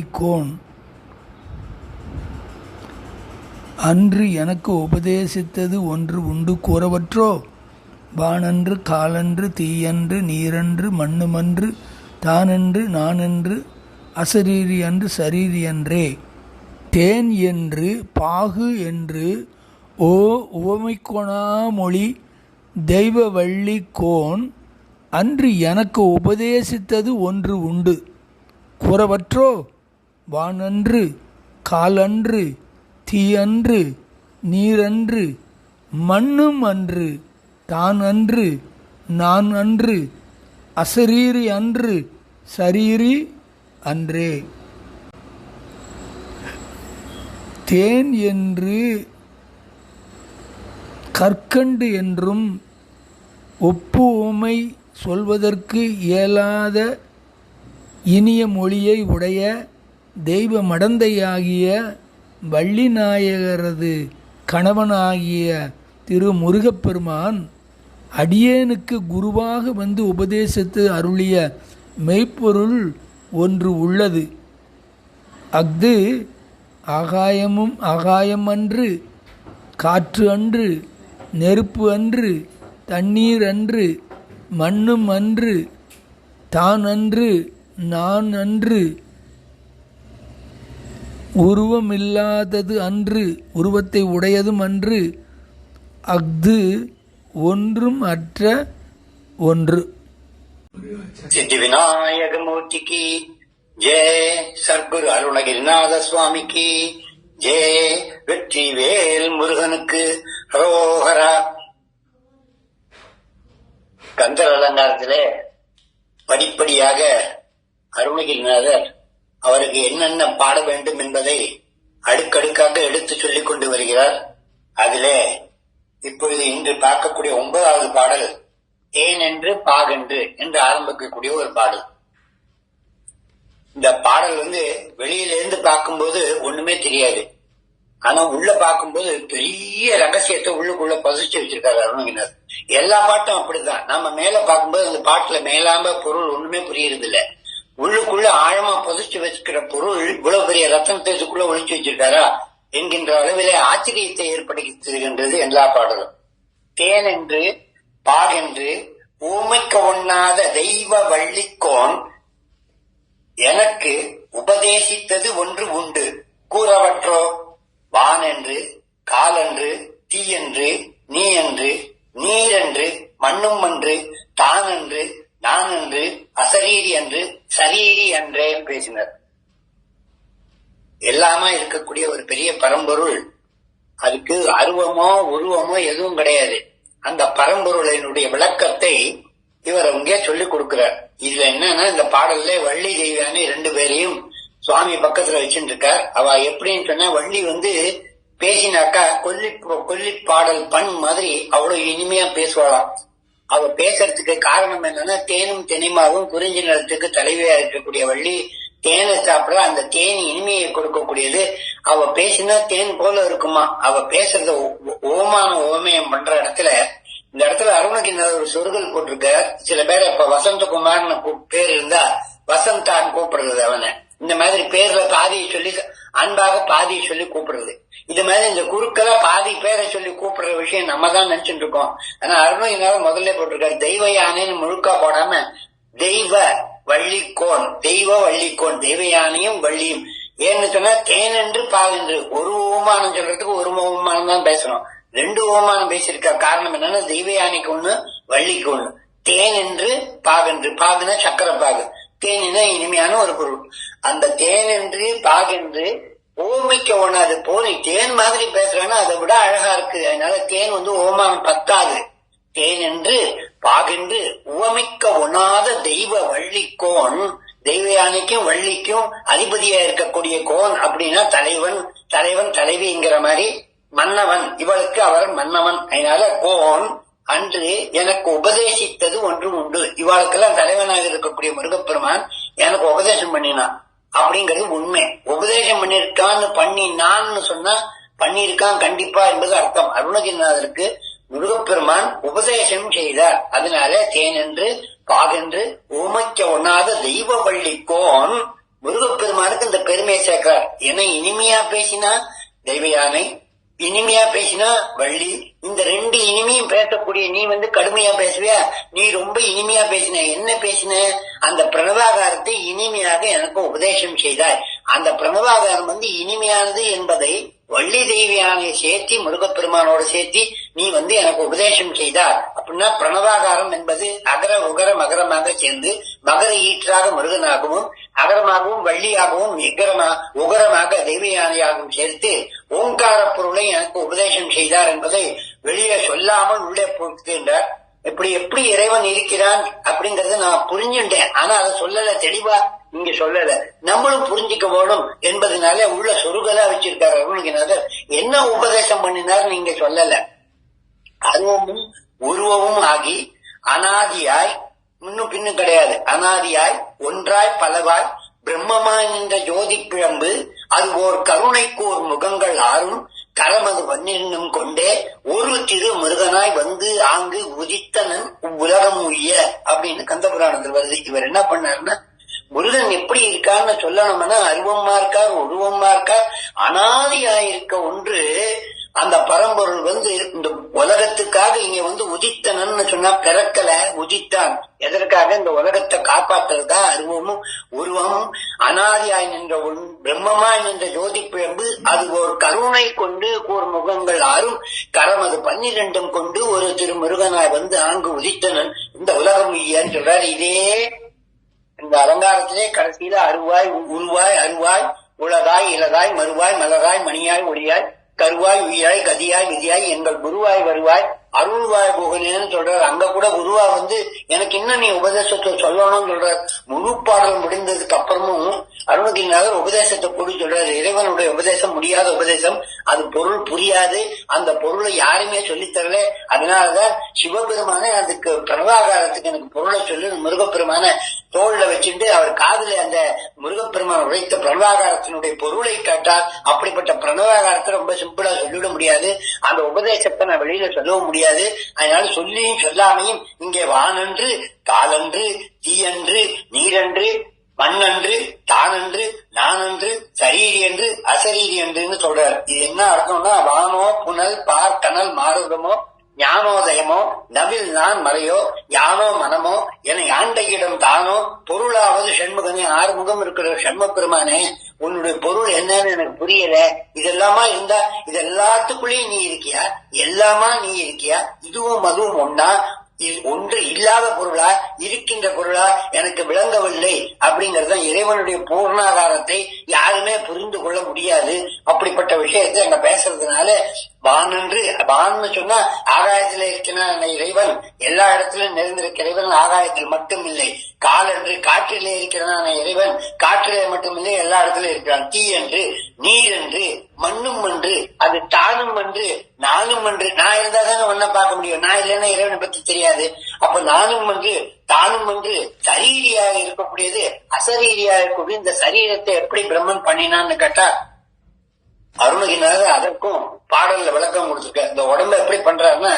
தெய்வ அன்று எனக்கு உபதேசித்தது ஒன்று உண்டு கூறவற்றோ? வானன்று காலன்று தீயன்று நீரன்று மண்ணுமன்று தானென்று நானென்று அசரீரி அன்று சரீரி என்றே தேன் என்று பாகு என்று ஓ உவமைக்கோணாமொழி தெய்வ வள்ளிக்கோன் அன்று எனக்கு உபதேசித்தது ஒன்று உண்டு கூறவற்றோ? வானன்று காலன்று தீயன்று நீரன்று மண்ணும் அன்று தான் அன்று நான் அன்று அசரீரி அன்று சரீரி அன்றே. தேன் என்று கற்கண்டு என்றும் ஒப்பு உமை சொல்வதற்கு இயலாத இனிய மொழியை உடைய தெய்வ மடந்தையாகிய வள்ளிநாயகரது கணவனாகிய திரு முருகப்பெருமான் அடியேனுக்கு குருவாக வந்து உபதேசித்து அருளிய மெய்ப்பொருள் ஒன்று உள்ளது. அஃது ஆகாயமும் ஆகாயம் அன்று காற்று அன்று நெருப்பு அன்று தண்ணீர் அன்று மண்ணும் அன்று தான் அன்று நான் அன்று உருவமில்லாதது அன்று உருவத்தை உடையதும் அன்று அஃது ஒன்றும் அற்ற ஒன்று. சித்தி விநாயக மூர்த்திக்கு ஜெய சர்க்குரு அருணகிரிநாத சுவாமிக்கு ஜே வெற்றி வேல் முருகனுக்கு ரோஹரா கந்தர் அலங்காரத்திலே படிப்படியாக அருணகிரிநாதர் அவருக்கு என்னென்ன பாட வேண்டும் என்பதை அடுக்கடுக்காக எடுத்து சொல்லிக் கொண்டு வருகிறார். அதிலே இப்பொழுது இன்று பார்க்கக்கூடிய ஒன்பதாவது பாடல் ஏன் என்று பாகென்று என்று ஆரம்பிக்கக்கூடிய ஒரு பாடல். இந்த பாடல் வந்து வெளியிலிருந்து பார்க்கும்போது ஒண்ணுமே தெரியாது. ஆனா உள்ள பார்க்கும்போது பெரிய ரகசியத்தை உள்ளுக்குள்ள பசிச்சு வச்சிருக்காரு அருணகிரிநாதர். எல்லா பாட்டும் அப்படிதான் நம்ம மேல பார்க்கும்போது அந்த பாட்டுல மேலாம பொருள் ஒண்ணுமே புரியறது உள்ளுக்குள்ள ஆழமா புதைச்சு வச்சுக்கிற பொருள் இவ்வளவு பெரிய ரத்தனத்துக்குள்ள ஒழிச்சு வச்சிருக்காரா என்கின்ற அளவிலே ஆச்சரியத்தை ஏற்படுத்துகின்றது எல்லா பாடலும். தேன் என்று பாகென்று ஊமைக்க ஒண்ணாத தெய்வ வள்ளிக்கோன் எனக்கு உபதேசித்தது ஒன்று உண்டு. கூறவற்றோ? வானென்று காலென்று தீயென்று நீ என்று நீரென்று மண்ணும் என்று தானென்று நான் என்று அசரீரி என்று சரீரி என்றே பேசினர். எல்லாமா இருக்கக்கூடிய ஒரு பெரிய பரம்பொருள் அதுக்கு அருவமோ உருவமோ எதுவும் கிடையாது. அந்த பரம்பொருளினுடைய விளக்கத்தை இவர் அங்கே சொல்லிக் கொடுக்கிறார். இதுல என்னன்னா இந்த பாடல்ல வள்ளி தெய்வானி ரெண்டு பேரையும் சுவாமி பக்கத்துல வச்சுட்டு இருக்கார் அவ எப்படின்னு சொன்னா வள்ளி வந்து பேசினாக்கா கொல்லி கொல்லி பாடல் பண் மாதிரி அவ்வளவு இனிமையா பேசுவாளாம். அவ பேசுறதுக்கு காரணம் என்னன்னா தேனும் தெனிமாவும் குறிஞ்சி நிலத்துக்கு தலைவியா இருக்கக்கூடிய வள்ளி தேனை சாப்பிட அந்த தேன் இனிமையை கொடுக்கக்கூடியது. அவ பேசினா தேன் போல இருக்குமா? அவ பேசுறத ஓமான ஓமயம் பண்ற இடத்துல இந்த இடத்துல அருணகிரிநாதர் ஒரு சொருகல் போட்டிருக்க சில பேர் இப்ப வசந்தகுமார்னு பேர் இருந்தா வசந்தான் கூப்பிடுறது அவனை. இந்த மாதிரி பேர்ல பாதியை சொல்லி அன்பாக பாதியை சொல்லி கூப்பிடுறது. இது மாதிரி இந்த குருக்களை பாதி பேரை சொல்லி கூப்பிடுற விஷயம் நம்ம தான் நினைச்சிட்டு இருக்கோம். ஆனா அருணகிரிநாதர் முதல்ல போட்டிருக்காரு. தெய்வ யானைன்னு முழுக்கா போடாம தெய்வ வள்ளிக்கோன் தெய்வ வள்ளிக்கோன் தெய்வ யானையும் வள்ளியும். ஏன்னு சொன்னா தேனென்று என்று ஒரு ஓமானம் சொல்றதுக்கு ஒரு ஓமானம் தான் பேசணும். ரெண்டு ஓமானம் பேசியிருக்க காரணம் என்னன்னா தெய்வ யானைக்கு ஒண்ணு வள்ளிக்கு ஒண்ணு. தேன் என்று பாகென்று பாகுனா சக்கரை பாகு தேனினா இனிமையான ஒரு பொருள். அந்த தேன் என்று பாகென்று ஓமிக்க ஒண்ணாது போய் தேன் மாதிரி பேசுறேன்னா அதை விட அழகா இருக்கு. அதனால தேன் வந்து ஓமான் பத்தாது. தேன் என்று பாகென்று உவமிக்க ஒண்ணாத தெய்வ வள்ளிக்கோன். தெய்வ யானைக்கும் வள்ளிக்கும் அதிபதியா இருக்கக்கூடிய கோன் அப்படின்னா தலைவன் தலைவன் தலைவிங்கிற மாதிரி மன்னவன். இவளுக்கு அவர் மன்னவன். அதனால கோன் அன்று எனக்கு உபதேசித்தது ஒன்றும் உண்டு. இவாளுக்கெல்லாம் தலைவனாக இருக்கக்கூடிய முருகப்பெருமான் எனக்கு உபதேசம் பண்ணினான் அப்படிங்கிறது உண்மை. உபதேசம் பண்ணிருக்கான்னு பண்ணினான்னு சொன்னா பண்ணியிருக்கான் கண்டிப்பா என்பது அர்த்தம். அருணகிரிநாதருக்கு முருகப்பெருமான் உபதேசம் செய்தார். அதனால தேனென்று பாகென்று ஊமைக்க ஒண்ணாத தெய்வ வள்ளிக்கோன் முருகப்பெருமானுக்கு இந்த பெருமையை சேர்க்கிறார். ஏன்னா இனிமையா பேசினா தெய்வ யானை இனிமையா பேசினா வள்ளி இந்த ரெண்டு இனிமையும் பேசக்கூடிய நீ வந்து கடுமையா பேசுவியா? நீ ரொம்ப இனிமையா பேசின என்ன பேசின? அந்த பிரணவாகாரத்தை இனிமையாக எனக்கு உபதேசம் செய்தாய். அந்த பிரணவாகாரம் வந்து இனிமையானது என்பதை வள்ளி தேவியானை சேர்த்தி முருகப்பெருமானோடு சேர்த்தி நீ வந்து எனக்கு உபதேசம் செய்தார். அப்படின்னா பிரணவாகாரம் என்பது அகர உகர மகரமாக சேர்ந்து மகர ஈற்றாக முருகனாகவும் அகரமாகவும் வள்ளியாகவும் இகரமா உகரமாக தெய்வயானையாகவும் சேர்த்து ஓங்கார பொருளை எனக்கு உபதேசம் செய்தார் என்பதை வெளியே சொல்லாமல் உள்ளே போகின்றார் இப்படி எப்படி இறைவன் இருக்கிறான் அப்படிங்கறத நான் புரிஞ்சுட்டேன். ஆனா அதை சொல்லல தெளிவா இங்க சொல்லல. நம்மளும் புரிஞ்சுக்க வேணும் என்பதனால உள்ள சொருகலா வச்சிருக்காரு அருணகிரிநாதர் என்ன உபதேசம் பண்ணினார் நீங்க சொல்லல. அருவமும் உருவமும் ஆகி அனாதியாய் முன்னும் பின்னும் கிடையாது. அனாதியாய் ஒன்றாய் பலவாய் பிரம்மமாய் நின்ற ஜோதி பிழம்பு அது ஓர் கருணைக்கு ஒரு முகங்கள் ஆறும் கரமது பன்னிரண்டும் கொண்டே ஒரு திரு மிருகனாய் வந்து ஆங்கு உதித்தனன் உலகம் உய்ய அப்படின்னு கந்தபுராணத்தில் வருது. இவர் என்ன பண்ணாருன்னா முருகன் எப்படி இருக்கான்னு சொல்லணும்னா அருவமா இருக்கார் உருவமா இருக்கார். அனாதியா இருக்க ஒன்று அந்த பரம்பொருள் வந்து இந்த உலகத்துக்காக இங்க வந்து உதித்தனன்னு சொன்னா பிறக்கல உதித்தான். எதற்காக? இந்த உலகத்தை காப்பாற்றுறதா? அருவமும் உருவமும். அனாதியாய் நின்ற ஒன் பிரம்மமாய் நின்ற ஜோதி பிழம்பு அது ஒரு கருணை கொண்டு ஒரு முகங்கள் ஆறும் கரம் அது பன்னிரெண்டும் கொண்டு ஒரு திருமுருகனாய் வந்து ஆங்கு உதித்தனன். இந்த உலகம் இல்லையான்னு சொல்றாரு. இதே இந்த அலங்காரத்திலே கடைசியில அருவாய் உருவாய் அருவாய் உலகாய் இலகாய் மறுவாய் மலராய் மணியாய் ஒளியாய் கருவாய் உயிராய் கதியாய் விதியாய் எங்கள் குருவாய் வருவாய் அருள்வாய் புகழேன்னு சொல்றாரு. அங்க கூட குருவா வந்து எனக்கு இன்னும் நீ உபதேசத்தை சொல்லணும்னு சொல்ற முழு பாடல் முடிந்ததுக்கு அப்புறமும் அருணகிரிநாதர் உபதேசத்தை கூடி சொல்றாரு. இறைவனுடைய உபதேசம் முடியாத உபதேசம். அது பொருள் புரியாது. அந்த பொருளை யாருமே சொல்லித்தரல அதனாலதான் சிவபெருமானே அதுக்கு பிரணவாகாரத்துக்கு எனக்கு பொருளை சொல்லி முருகப்பெருமான தோல்ல வச்சுட்டு அவர் காதல அந்த முருகப்பெருமான் உழைத்த பிரணவாகாரத்தினுடைய பொருளை கேட்டால் அப்படிப்பட்ட பிரணவாகாரத்தை ரொம்ப சிம்பிளா சொல்லிட முடியாது. அந்த உபதேசத்தை நான் வெளியில சொல்லவும் முடியாது. அதனால சொல்லியும் சொல்லாமையும் இங்கே வானன்று காலன்று தீயன்று நீரன்று மண்ணன்று தானன்று நானன்று சரீரி என்று அசரீரி என்றுன்னு சொல்றார். இது என்ன அர்த்தம்னா வானோ புனல் பார் கனல் மாறுதமோ ஞானோதயமோ நவில் நான் மறையோ யானோ மனமோ என ஆண்டையிடம் தானோ பொருளாவது ஷண்முகனே ஆறுமுகம் இருக்கிற சண்ம பெருமானே உன்னுடைய பொருள் என்னன்னு எனக்கு புரியல. இதெல்லாமா இருந்தா இது எல்லாத்துக்குள்ளேயும் நீ இருக்கியா? எல்லாமா நீ இருக்கியா? இதுவும் அதுவும் ஒன்னா ஒன்று இல்லாத பொருளா? இருக்கின்ற பொருளா? எனக்கு விளங்கவில்லை அப்படிங்கறது இறைவனுடைய பூர்ணாதாரத்தை யாருமே புரிந்து கொள்ள முடியாது. அப்படிப்பட்ட விஷயத்தை அங்க பேசுறதுனால வானன்று வான்னு சொன்னா ஆகாயத்துல இருக்கிற இறைவன் எல்லா இடத்திலும் நிறைந்திருக்கிற இறைவன் ஆகாயத்தில் மட்டும் இல்லை காலன்று காற்றிலே இருக்கிறான இறைவன் காற்றிலே மட்டுமில்லை எல்லா இடத்திலும் இருக்கிறான். தீ என்று நீர் என்று மண்ணும் என்று அது தானும் என்று நானும் என்று நான் இருந்தா தானே ஒன்ன பார்க்க முடியும். நான் இல்லைன்னா இறைவனை பத்தி தெரியாது. அப்ப நானும் என்று தானும் என்று சரீரியாக இருக்கக்கூடியது அசரீரியாக இருக்கக்கூடிய இந்த சரீரத்தை எப்படி பிரம்மன் பண்ணினான்னு கேட்டா அருணகிரிநாதர் அதற்கும் பாடல்ல விளக்கம் கொடுத்துருக்க. இந்த உடம்ப எப்படி பண்றாருன்னா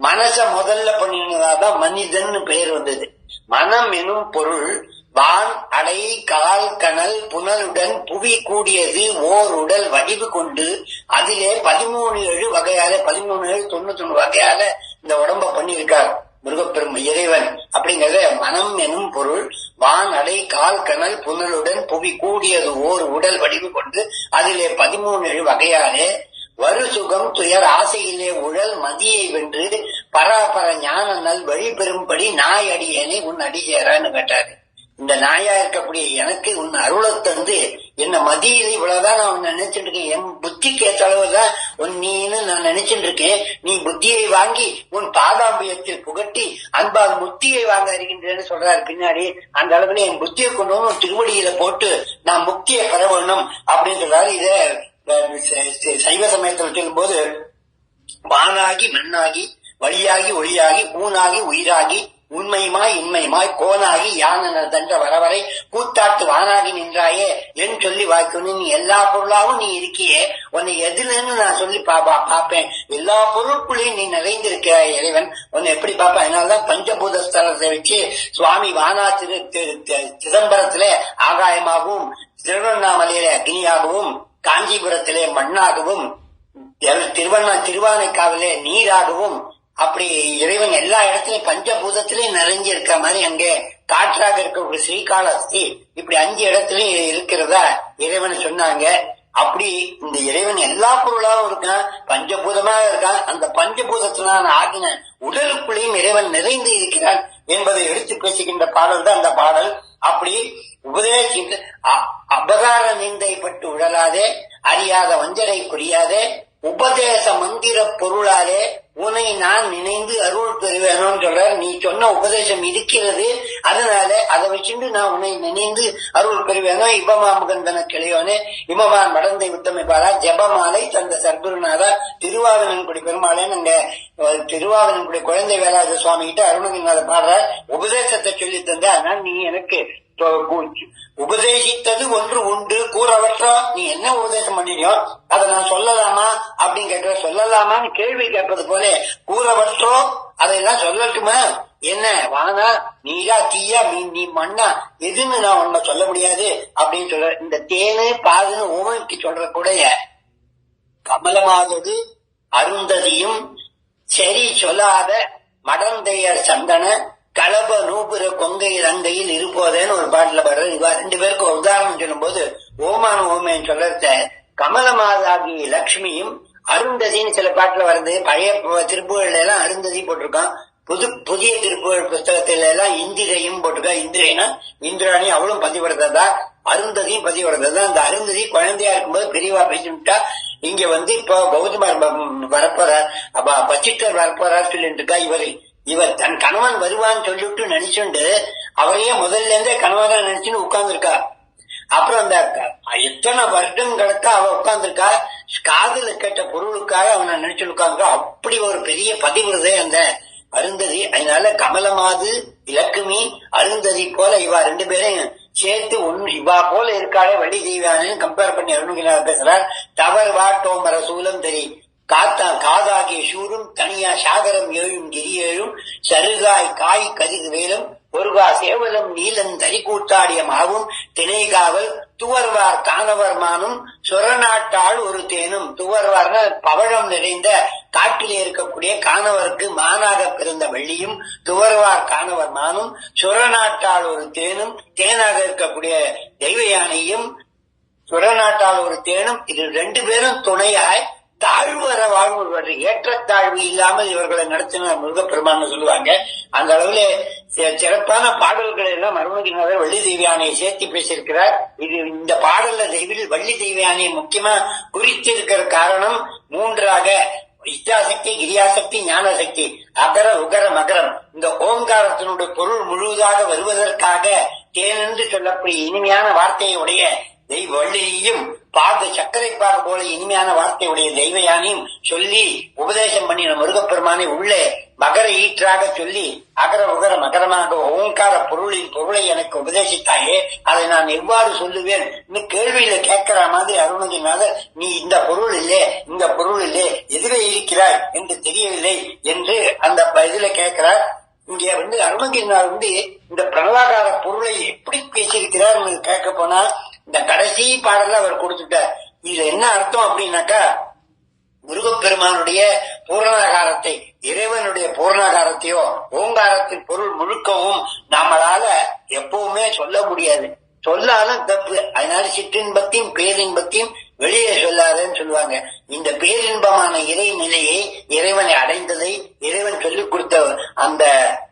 மனச முதல்ல பண்ணினதாதான் மனிதன் பெயர் வந்தது. மனம் எனும் பொருள் வான் அடை கால் கனல் புனலுடன் புவி கூடியது ஓர் உடல் வடிவு கொண்டு அதிலே பதிமூணு ஏழு வகையால பதிமூணு ஏழு தொண்ணூத்தி ஒண்ணு வகையால இந்த உடம்ப பண்ணியிருக்காரு. முருகப்பெரும் இறைவன் அப்படிங்கறத மனம் எனும் பொருள் வான் அடை கால் கனல் புனலுடன் புவி கூடியது ஓர் உடல் வடிவு கொண்டு அதிலே பதிமூணு வகையாலே வரு சுகம் துயர் ஆசையிலே உழல் மதியை வென்று பராபர ஞான நல் வழி பெறும்படி நாய் அடியேனே உன் அடியேறான்னு கேட்டாரு. இந்த நாயா இருக்கக்கூடிய எனக்கு உன் அருளை தந்து என்ன மதியில் இவ்வளவுதான் நான் உன்னை நினைச்சிட்டு இருக்கேன் என் புத்திக்கு ஏற்ற அளவுதான் உன் நீன்னு நான் நினைச்சிட்டு இருக்கேன் நீ புத்தியை வாங்கி உன் பாதாம்பியத்தில் புகட்டி அன்பால் முத்தியை வாங்க இருக்கின்றேன்னு சொல்றாரு பின்னாடி. அந்த அளவுல என் புத்தியை கொண்டு வந்து திருவடியில போட்டு நான் முக்தியை பெற வேணும் அப்படின்னு சொல்றாரு. இத சைவ சமயத்தில் சொல்லும் போது வானாகி மண்ணாகி வழியாகி ஒளியாகி ஊனாகி உயிராகி உண்மையுமாய் இன்மையுமாய் கோனாகி யானன தன்ற வரவரை கூத்தாட்டு வானாகி நின்றாயே என் சொல்லி வாய்க்கணும். நீ எல்லா பொருளாவும் நீ இருக்கியே. உன்னை எதுலன்னு நான் சொல்லி பாப்பா பார்ப்பேன். எல்லா பொருட்களையும் நீ நிறைந்திருக்கிறாய் இறைவன். உன்னை எப்படி பாப்பா அதனாலதான் பஞ்சபூத ஸ்தலத்தை வச்சு சுவாமி வானா திரு சிதம்பரத்துல ஆகாயமாகவும் திருவண்ணாமலையிலே அக்னியாகவும் காஞ்சிபுரத்திலே மண்ணாகவும் திருவண்ணா திருவானைக்காவிலே நீராகவும் அப்படி இறைவன் எல்லா இடத்துலயும் பஞ்சபூதத்திலையும் நிறைஞ்சு இருக்க மாதிரி அங்கே காற்றாக இருக்கக்கூடிய ஸ்ரீகாலஸ்தி இப்படி அஞ்சு இடத்துலயும் இருக்கிறதா இறைவன் சொன்னாங்க. அப்படி இந்த இறைவன் எல்லா பொருளாவும் இருக்கான் பஞ்சபூதமாக இருக்கான். அந்த பஞ்சபூதத்தினான ஆகின உடலுக்குள்ளேயும் இறைவன் நிறைந்து இருக்கிறான் என்பதை எடுத்து பேசுகின்ற பாடல் தான் அந்த பாடல். அப்படி உபதேசித்து அ- அபகார நிந்தைப்பட்டு உழலாதே அறியாத வஞ்சரை புரியாதே உபதேச மந்திர பொருளாலே உன்னை நான் நினைந்து அருள் பெறுவேணும்னு சொல்ற நீ சொன்ன உபதேசம் இருக்கிறது. அதனால அதை வச்சுட்டு நான் உன்னை நினைந்து அருள் பெறுவேனோ இபமாமுகந்தன கிளையோனே. இமமான் மடந்தை உத்தமை பாரா. ஜபமாலை தந்த சர்க்குருநாதா. திருவாவினன்குடி பெருமாளே நாங்க அஹ், திருவாவினன்குடி குழந்தை வேலாயுத சுவாமி கிட்ட அருணகிரிநாத பாடுற உபதேசத்தை சொல்லி தந்த அதனால நீ எனக்கு உபதேசித்தது ஒன்று உண்டு. கூறவற்றா நீ என்ன உபதேசம் பண்ணினியோ அதை நான் சொல்லலாமா? அப்படின்னு கேட்க சொல்லலாமான்னு கேள்வி கேட்பது போல கூறவற்றோ அதையெல்லாம் சொல்லட்டுமா? என்ன வானா நீரா தீயா நீ நீ மண்ணா எதுன்னு நான் உன்னை சொல்ல முடியாது? அப்படின்னு சொல்ற இந்த தேனு பாதுன்னு ஊமைக்கு சொல்ற கூட கமலமாதது அருந்ததியும் சரி சொல்லாத மடந்தைய சந்தன கலப நூபுர கொங்கை ரங்கையில் இருப்போதேன்னு ஒரு பாட்டுல பாடுற இவா ரெண்டு பேருக்கு உதாரணம் சொல்லும் போது ஓமான ஓமைன்னு சொல்றத கமலமாதாகி லக்ஷ்மியும் அருந்ததின்னு சில பாட்டுல வருது. பழைய ப- திருப்புகள்ல எல்லாம் அருந்ததி போட்டிருக்கான். புது புதிய திருப்புகழ் புஸ்தகத்துல எல்லாம் இந்திரையும் போட்டிருக்கா இந்திரைனா இந்திராணி அவளும் பதிவிடுறதா அருந்ததியும் பதிவிடுறதா அந்த அருந்ததி குழந்தையா இருக்கும்போது பெரியவா பேசிட்டா இங்க வந்து இப்போ கௌதமர் வரப்போற வரப்போறார். அப்ப பச்சிட்டர் வரப்போறார் சொல்லிட்டு இருக்கா இவரை. இவர் தன் கணவன் வருவான்னு சொல்லிட்டு நினைச்சுண்டு அவரையே முதல்ல இருந்தே கணவனா நினைச்சுன்னு உட்கார்ந்துருக்கா. அப்புறம் அந்த எத்தனை எத்தனை வருடங்களுக்கு அவ உட்கார்ந்துருக்கா? காதல கேட்ட பொருளுக்காக அவனை நினைச்சு உட்கார்ந்துருக்கா. அப்படி ஒரு பெரிய பதிவிடுதே அந்த அருந்ததி. அதனால கமலமாது இலக்குமி அருந்ததி போல இவா ரெண்டு பேரையும் சேர்த்து ஒன்னு இவா போல இருக்காளே வழி செய்வானு கம்பேர் பண்ணி அருணகிரிநாதர் பேசுறார். தவறு வாட்டோம் சூலம் தெரி. காத்தா காதாகிய சூரும் தனியா சாகரம் ஏழும் கிரி ஏழும் சருகாய் காய் கதிர் வேலும் ஒருவா சேவலம் நீலன் தறி கூத்தாடிய மாவும் திணைகாவல் துவர்வார் காணவர் மானும் சுரநாட்டாள் ஒரு தேனும். துவர்வார்னா பவழம் நிறைந்த காட்டிலே இருக்கக்கூடிய காணவருக்கு மானாக பிறந்த வெள்ளியும் துவர்வார் காணவர் மானும் சுரநாட்டாள் ஒரு தேனும் தேனாக இருக்கக்கூடிய தெய்வ யானையும் சுரநாட்டால் ஒரு தேனும் இது ரெண்டு பேரும் துணையாய் தாழ்வர வாழ்வு ஏற்றத்தாழ்வு இல்லாமல் இவர்களை நடத்தின முருகப்பெருமான்னு சொல்லுவாங்க. அந்த அளவுல சிறப்பான பாடல்களை எல்லாம் அருணகிரிநாதர் வள்ளி தெய்வியானையை சேர்த்து பேசியிருக்கிறார். இது இந்த பாடல்ல தெய்வில் வள்ளி தெய்வியானையை முக்கியமா குறித்திருக்கிற காரணம் மூன்றாக இச்சாசக்தி கிரியாசக்தி ஞானசக்தி அகர உகர மகரம். இந்த ஓங்காரத்தினுடைய பொருள் முழுவதாக வருவதற்காக தேனென்று சொல்லக்கூடிய இனிமையான வார்த்தையுடைய தெய்வ வள்ளியையும் பார்த்த சர்க்கரை பாகு போல இனிமையான வார்த்தையுடைய தெய்வ யானையும் சொல்லி உபதேசம் பண்ணின முருகப்பெருமானை உள்ளே மகர ஈற்றாக சொல்லி அகர உகர மகரமாக ஓங்கார பொருளின் பொருளை எனக்கு உபதேசித்தாயே அதை நான் எவ்வாறு சொல்லுவேன்? கேள்வியில கேட்கிற மாதிரி அருணகிரிநாதர் நீ இந்த பொருள் இல்லே இந்த பொருள் இல்லே எதிரே இருக்கிறாய் என்று தெரியவில்லை என்று அந்த இதுல கேட்கிறார். இங்கே வந்து அருணகிரிநாதர் வந்து இந்த பிரணவாகார பொருளை எப்படி பேசியிருக்கிறார் கேட்க போனா இந்த கடைசி பாடல்ல அவர் கொடுத்துட்டார் இது என்ன அர்த்தம் அப்படின்னாக்கா முருகப்பெருமானுடைய பூரணாகாரத்தை இறைவனுடைய பூரணாகாரத்தையோ ஓங்காரத்தின் பொருள் முழுக்கவும் நம்மளால எப்பவுமே சொல்ல முடியாது. சொல்லாலும் தப்பு. அதனால சிற்றின்பத்தையும் பேரின்பத்தையும் வெளியே சொல்லாதன்னு சொல்லுவாங்க. இந்த பேரின்பமான இறை நிலையை இறைவனை அடைந்ததை இறைவன் சொல்லிக் கொடுத்த அந்த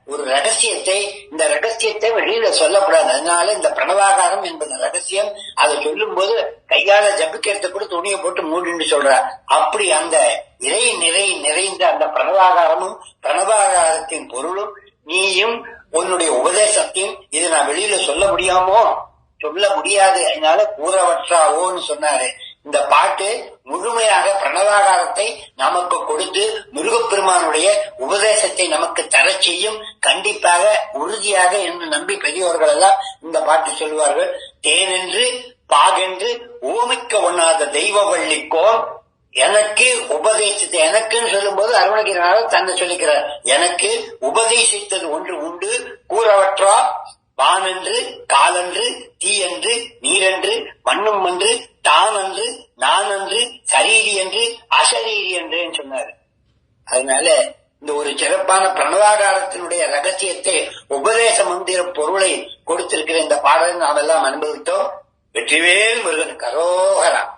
ஒரு ரகசியத்தை இந்த ரகசியத்தை வெளியில சொல்லக்கூடாது. அதனால இந்த பிரணவாகாரம் என்பது ரகசியம். அதை சொல்லும் போது கையால ஜபிக்கிறத கூட துணியை போட்டு மூடின்னு சொல்றார் அப்படி அந்த இறை நிறை நிறைந்த அந்த பிரணவாகாரமும் பிரணவாகாரத்தின் பொருளும் நீயும் உன்னுடைய உபதேசத்தையும் இதை நான் வெளியில சொல்ல முடியாமோ? சொல்ல முடியாது. அதனால கூறவற்றாவோன்னு சொன்னாரு. இந்த பாட்டு முழுமையாக பிரணவாகாரத்தை நமக்கு கொடுத்து முருகப்பெருமானுடைய உபதேசத்தை நமக்கு தர செய்யும் கண்டிப்பாக உறுதியாக என்று நம்பி பெரியவர்கள் எல்லாம் இந்த பாட்டு சொல்வார்கள். தேனென்று பாகென்று ஓமிக்க ஒண்ணாத தெய்வ வள்ளிக்கோ எனக்கு உபதேசித்த எனக்குன்னு சொல்லும்போது அருணகிரிநாதர் தன்னை சொல்லிக்கிறார். எனக்கு உபதேசித்தது ஒன்று உண்டு. கூறவற்றா வானன்று காலன்று தீயன்று நீரன்று மண்ணும் என்று நான் நானன்று சரீரி என்று அசரீரி என்று சொன்னார். அதனால இந்த ஒரு சிறப்பான பிரணவாகாரத்தினுடைய ரகசியத்தை உபதேச மந்திர பொருளை கொடுத்திருக்கிற இந்த பாடலை நாம் எல்லாம் அனுபவித்தோம். வெற்றிவேல் முருகன் கரோகரா.